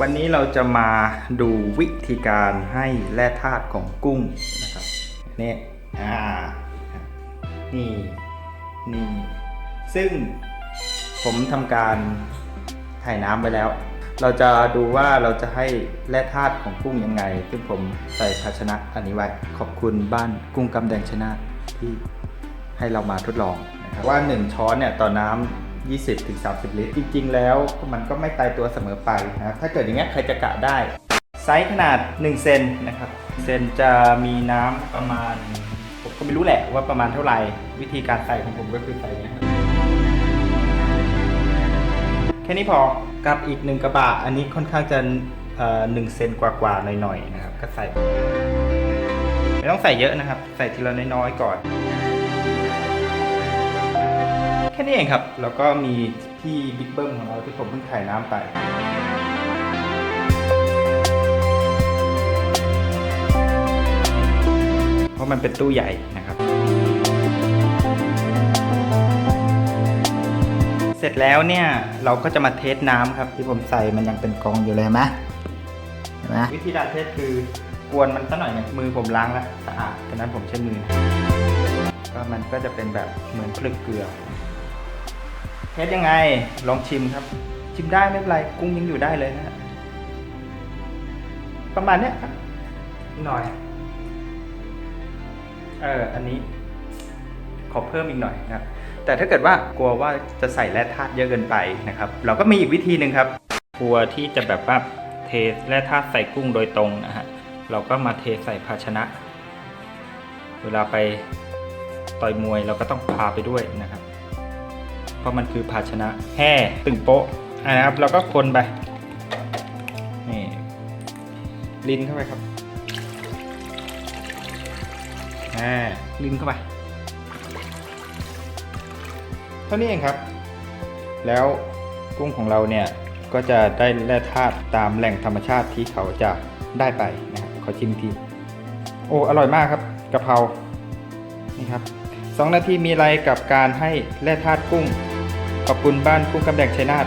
วันนี้เราจะมาดูวิธีการให้แร่ธาตุของกุ้งนะครับนี่อ่านี่นี่ซึ่งผมทำการถ่ายน้ำไปแล้ว เราจะดูว่าเราจะให้แร่ธาตุของกุ้งยังไง ซึ่งผมใส่ภาชนะอันนี้ไว้ขอบคุณบ้านกุ้งกำแดงชนะที่ให้เรามาทดลองนะครับว่า 1 ช้อนเนี่ยต่อน้ำ 20-30 ลิตร จริง ๆ แล้วมันก็ไม่ตายตัวเสมอไปนะครับถ้าเกิดอย่างเงี้ยใครจะกะได้ ไซส์ขนาด 1 เซนนะครับเซนจะมีน้ำประมาณ ผมก็ไม่รู้แหละว่าประมาณเท่าไหร่ วิธีการใส่ของผมก็คือใส่เงี้ยแค่นี้พอกับอีกหนึ่งกระบะอันนี้ค่อนข้างจะหนึ่งเซนกว่าๆหน่อยๆนะครับ ก็ใส่ ไม่ต้องใส่เยอะนะครับ ใส่ทีละน้อยๆก่อน แค่นี้เองครับ แล้วก็มีที่บิ๊กเบิ้มของเราที่ผมเพิ่งถ่ายน้ำไปเพราะมันเป็นตู้ใหญ่นะครับ เสร็จแล้วเนี่ยเราก็จะมาเทสน้ำครับ ที่ผมใส่มันยังเป็นกองอยู่เลยไหมเห็นไหมวิธีการเทสคือกวนมันสักหน่อยหนึงมือผมล้างแล้วสะอาดฉะนั้นผมใช้มือนะก็มันก็จะเป็นแบบเหมือนผลึกเกลือ เทสยังไงลองชิมครับ ชิมได้ไม่เป็นไรกุ้งยังอยู่ได้เลยนะฮะประมาณเนี้ยครับหน่อย เอออันนี้ ขอเพิ่มอีกหน่อยนะครับ แต่ถ้าเกิดว่ากลัวว่าจะใส่แร่ธาตุเยอะเกินไปนะครับ เราก็มีอีกวิธีหนึ่งครับกลัวที่จะแบบว่าเทแร่ธาตุใส่กุ้งโดยตรงนะฮะเราก็มาเทใส่ภาชนะ เวลาไปต่อยมวยเราก็ต้องพาไปด้วยนะครับ เพราะมันคือภาชนะแห่ตึงโป๊ะนะครับเราก็คนไปนี่ลินเข้าไปครับอ่าลินเข้าไปเท่านี้เองครับ แล้วกุ้งของเราเนี่ยก็จะได้แร่ธาตุตามแหล่งธรรมชาติที่เขาจะได้ไปนะครับขอชิมทีโอ้อร่อยมากครับกะเพรานี่ครับสองนาทีมีอะไรกับการให้แร่ธาตุกุ้ง ขอบคุณบ้านคุ้มกำแดงชัยนาท